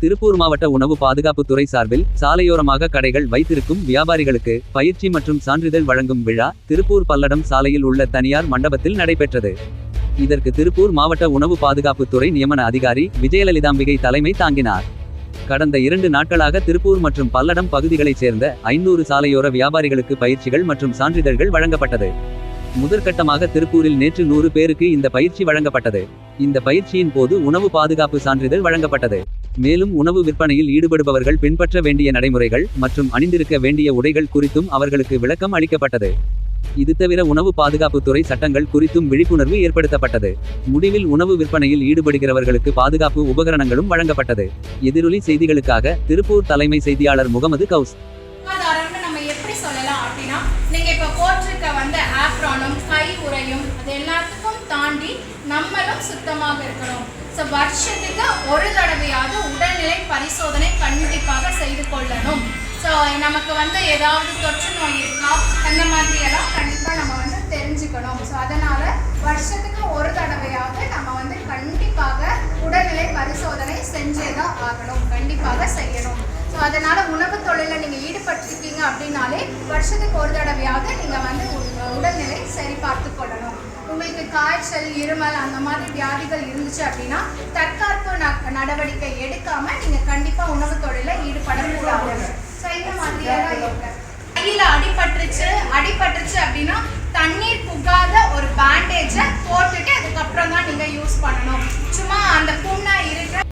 திருப்பூர் மாவட்ட உணவு பாதுகாப்புத் துறை சார்பில் சாலையோரமாக கடைகள் வைத்திருக்கும் வியாபாரிகளுக்கு பயிற்சி மற்றும் சான்றிதழ் வழங்கும் விழா திருப்பூர் பல்லடம் சாலையில் உள்ள தனியார் மண்டபத்தில் நடைபெற்றது. இதற்கு திருப்பூர் மாவட்ட உணவு பாதுகாப்புத்துறை நியமன அதிகாரி விஜயலலிதாம்பிகை தலைமை தாங்கினார். கடந்த இரண்டு நாட்களாக திருப்பூர் மற்றும் பல்லடம் பகுதிகளைச் சேர்ந்த ஐநூறு சாலையோர வியாபாரிகளுக்கு பயிற்சிகள் மற்றும் சான்றிதழ்கள் வழங்கப்பட்டது. முதற்கட்டமாக திருப்பூரில் நேற்று நூறு பேருக்கு இந்த பயிற்சி வழங்கப்பட்டது. இந்த பயிற்சியின் போது உணவு பாதுகாப்பு சான்றிதழ் வழங்கப்பட்டது. மேலும் உணவு விற்பனையில் ஈடுபடுபவர்கள் பின்பற்ற வேண்டிய நடைமுறைகள் மற்றும் அணிந்திருக்க வேண்டிய உடைகள் குறித்தும் அவர்களுக்கு விளக்கம் அளிக்கப்பட்டது. இது தவிர உணவு பாதுகாப்புத் துறை சட்டங்கள் குறித்தும் விழிப்புணர்வு ஏற்படுத்தப்பட்டது. முடிவில் உணவு விற்பனையில் ஈடுபடுகிறவர்களுக்கு பாதுகாப்பு உபகரணங்களும் வழங்கப்பட்டது. எதிரொலி செய்திகளுக்காக திருப்பூர் தலைமை செய்தியாளர் முகமது கவுஸ். தாண்டி நம்மளும் சுத்தமாக இருக்கணும். ஸோ வருஷத்துக்கு ஒரு தடவையாவது உடல்நிலை பரிசோதனை கண்டிப்பாக செய்து கொள்ளணும். ஸோ நமக்கு வந்து ஏதாவது தொற்று நோய் இருக்கா? அந்த மாதிரி எல்லாம் கண்டிப்பாக நம்ம வந்து தெரிஞ்சுக்கணும். ஸோ அதனால வருஷத்துக்கு ஒரு தடவையாவது நம்ம வந்து கண்டிப்பாக உடல்நிலை பரிசோதனை செஞ்சே தான் ஆகணும். கண்டிப்பாக செய்யணும். ஸோ அதனால உணவு தொழிலில் நீங்கள் ஈடுபட்டிருக்கீங்க அப்படின்னாலே வருஷத்துக்கு ஒரு தடவையாவது நீங்கள் வந்து உடல்நிலை சரி பார்த்து கொள்ளணும். உங்களுக்கு காய்ச்சல் இருமல் அந்த மாதிரி வியாதிகள் இருந்துச்சு அப்படின்னா தற்காப்பு ந- நடவடிக்கை எடுக்காம நீங்க கண்டிப்பா உணவு தொழிலில் ஈடுபடக்கூடாது ஸோ இந்த மாதிரியெல்லாம் இருக்கு கையில அடிபட்டுருச்சு அடிபட்டுருச்சு அப்படின்னா தண்ணீர் புகாத ஒரு பேண்டேஜை போட்டுட்டு அதுக்கப்புறம் தான் நீங்கள் யூஸ் பண்ணணும். சும்மா அந்த புண்ணை இருக்கிற